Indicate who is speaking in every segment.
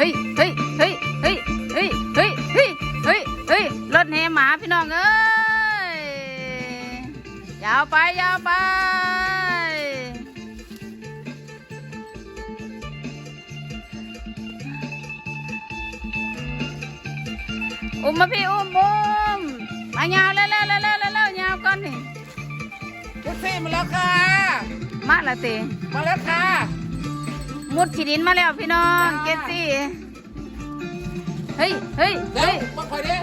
Speaker 1: เฮ้ยเฮ้ยเฮ้ยเฮ้ยเฮ้ยเฮ้ยเฮ้ยเฮ้ยเฮ้ยรถแห่หมาพี่น้องเอ้ยยาวไปยาวไปอุ้มมาพี่อุ้มอุ้มมายาวเร็วเร็วเร็วเร็วเร็วเร็วยาวก่อนนี่
Speaker 2: แท็กซี่มาแล้วค่ะ
Speaker 1: มาละเต
Speaker 2: มาแล้วค่ะ
Speaker 1: มุดขีดินมาแล้วพี่น้องเกตซี่เฮ้ยเฮ้ย
Speaker 2: เดี๋ยว
Speaker 1: เฮ้ย
Speaker 2: มาคอยดิ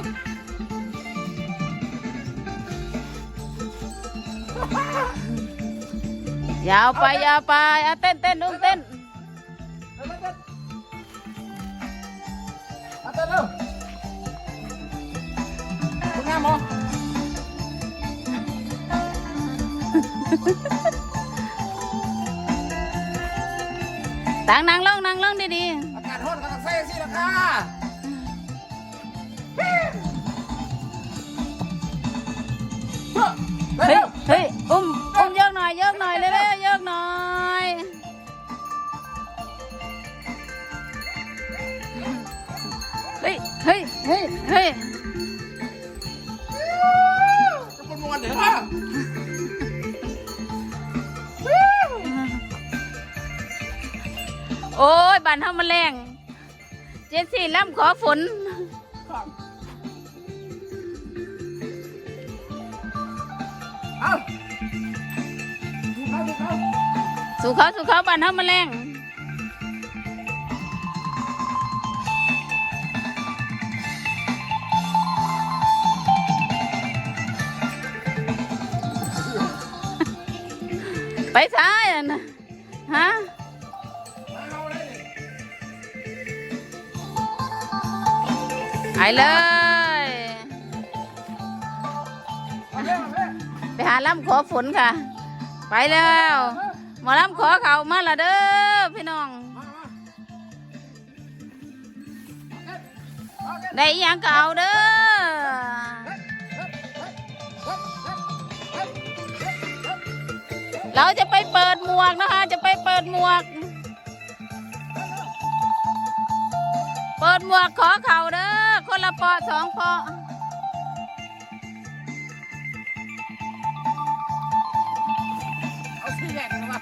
Speaker 1: ยาวไปยาวไปอะเต้นเต้นอุ้มเต้น
Speaker 2: เอาเต้นเอาเต้นเร็วคุณงามเหรอ
Speaker 1: ต่างนางลงนางลงดี
Speaker 2: อากาศร้อนก็ต้องใส่สิละค่ะ
Speaker 1: ๆ
Speaker 2: เฮ้ย
Speaker 1: เฮ้ย อุ้ม อุ้มเยกหน่อยเยกหน่อยเร็วๆยกหน่อย เฮ้ย เฮ้ย เฮ้ย เฮ้ยานเฮามาแรงเจสซี่ล่ำขอฝน
Speaker 2: เอาดูเขเขา
Speaker 1: สู่เขาสู่เขาบ้านเฮามาแรงไปซ้ายนะฮะ ไปเลย ไปหาล่ำขอฝนค่ะ ไปแล้วหมอล่ำขอเขามาละเด้อพี่น้อง ได้อิหยังก็เอาเด้อเราจะไปเปิดหมวกนะคะ จะไปเปิดหมวก เปิดหมวกขอเข่าเด้อ คนละปอสองปอ
Speaker 2: เอาที่แยกนะวะ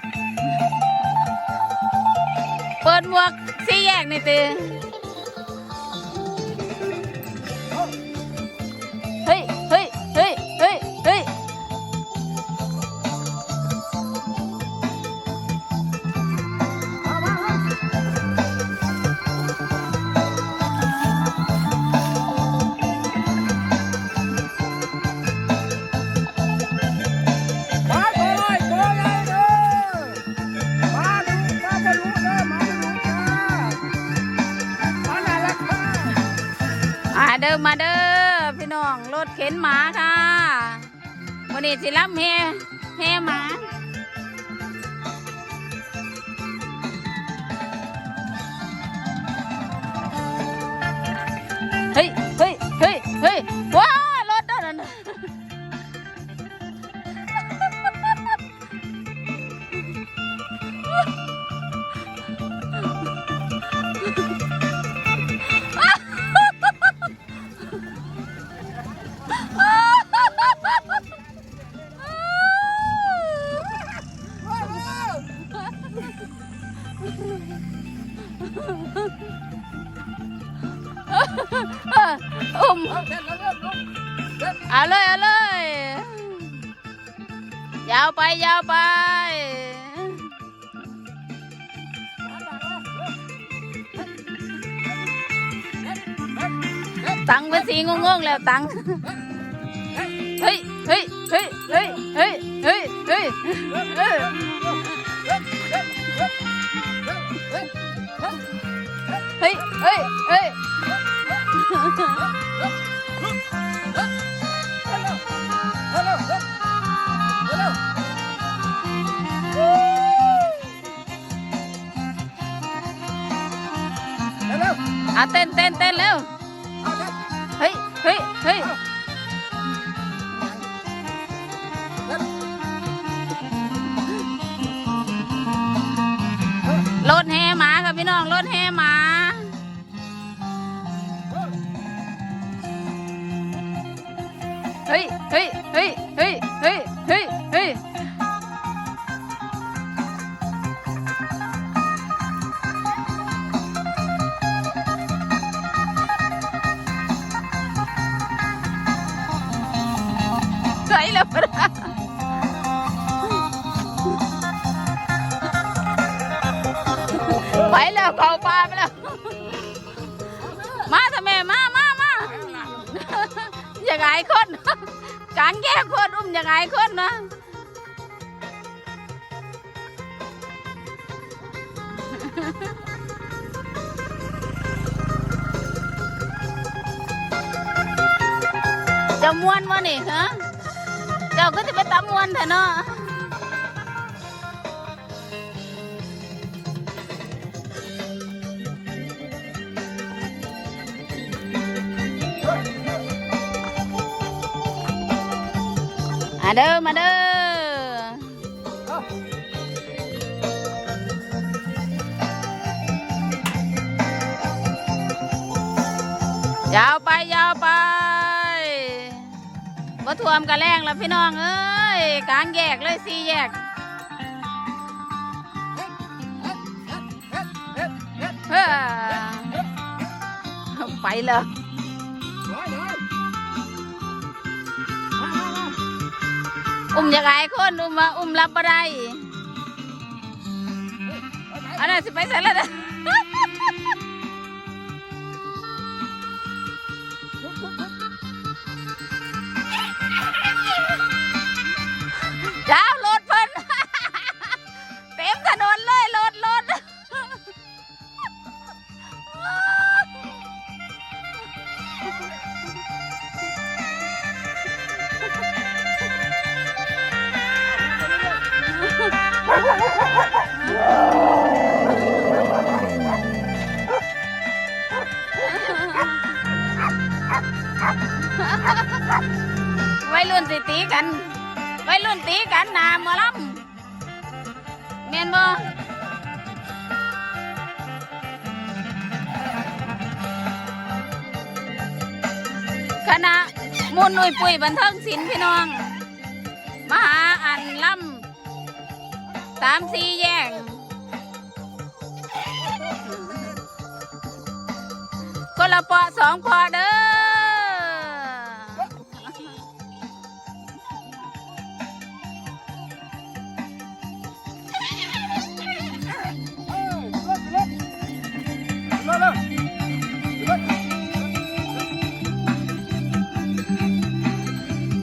Speaker 1: เปิดหมวกสี่แยกนี่ตือ เด้
Speaker 2: อมาเด้อ
Speaker 1: พี่น้องรถเข็นหมาค่ะวันนี้สิรับเฮเฮหมา
Speaker 2: เอา
Speaker 1: เลยเอาเลยยาวไปยาวไปตังเป็นสีงงๆแล้วตังเฮ้ยเฮ้ยเฮ้ยเฮ้ยเฮ้ยเฮ้ยเฮ้ยเฮ้ยเฮ้ยเฮ้ย อะเต้นเต้นเต้นเร็ว เฮ้ยเฮ้ยเฮ้ยรถแห่ แล้วเขาปลาไปแล้ว มาทำไมมามามาอย่าไงายคนกางแยกคนอุ้มอย่าไงายคนนะจะม้วนวะนี่ฮะเจ้าก็จะไปตำม้วนเถอะเนาะ มาเด้อมาเด้อยาวไปยาวไปบ่ท่วมกันแรงแล้วพี่น้องเอ้ยกลางแยกเลยสี่แยกเฮ้อไปเลย
Speaker 2: อุ้ม
Speaker 1: อยากไอ้คนอุ้มมาอุ้มรับบ่ได้อันนั้นสิไปใส่แล้วนะ
Speaker 2: กั
Speaker 1: นวัยรุ่นตีกันหนาหมอลำเมียนบ่คณะมูลหนุ่ยปุ๋ยบันเทิงศิลป์พี่น้อง มหาอันล่ำสามสี่แยกคนละปอสองปอเด้อ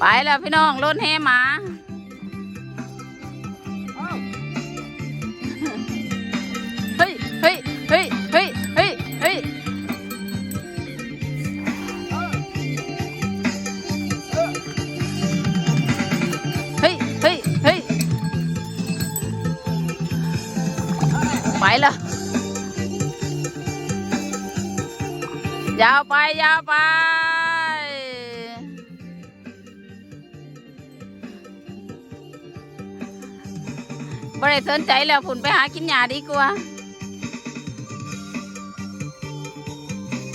Speaker 1: ไปแล้วพี่น้องรถแห่หมา
Speaker 2: เฮ้
Speaker 1: ยเฮ้ยเฮ้ยเฮ้ยเฮ้ยเฮ้ย
Speaker 2: เอ้าเออ
Speaker 1: เฮ้ยเฮ้ยเฮ้ยไปแล้วยาวไปยาวไป บ่ได้สนใจแล้วผุนไปหากินหญ้าดีกว่า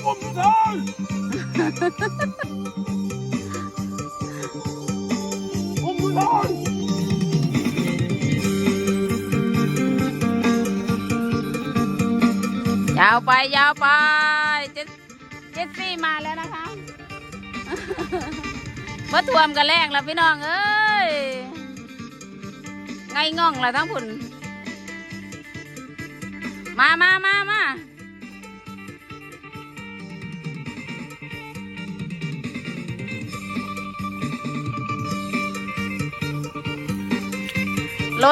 Speaker 2: อุ้มทองอุ้มทอง
Speaker 1: ยาวไปยาวไปเจ็ดเจ็ดซี่มาแล้วนะคะมาท่วมกันแรงแล้วพี่น้องเอ้ย ไงง่องแล้วทั้งผุนมามามามา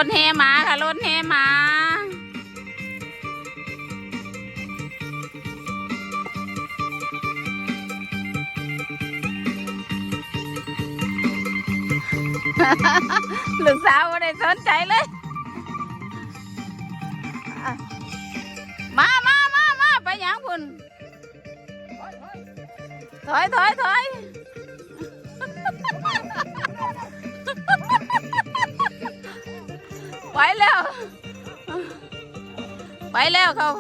Speaker 1: ถแห่หมาค่ะรถแห่หมา ลูกสาวไม่ได้สนใจเลยมามามามาไปยังพุ่นถอยถอยถอยไปแล้ว ไปแล้วเขา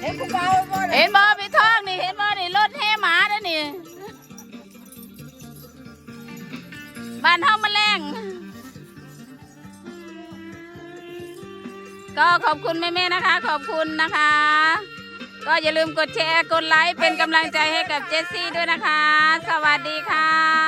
Speaker 2: เห็นกูเบาบ่เนี่ย
Speaker 1: เห็นบ่พี่ทองนี่เห็นบ่นี่รถแห่หมาเด้อนี่ บ้านเฮามาแรงก็ขอบคุณแม่ๆนะคะ ขอบคุณนะคะ ก็อย่าลืมกดแชร์กดไลค์เป็นกำลังใจให้กับเจสซี่ด้วยนะคะ สวัสดีค่ะ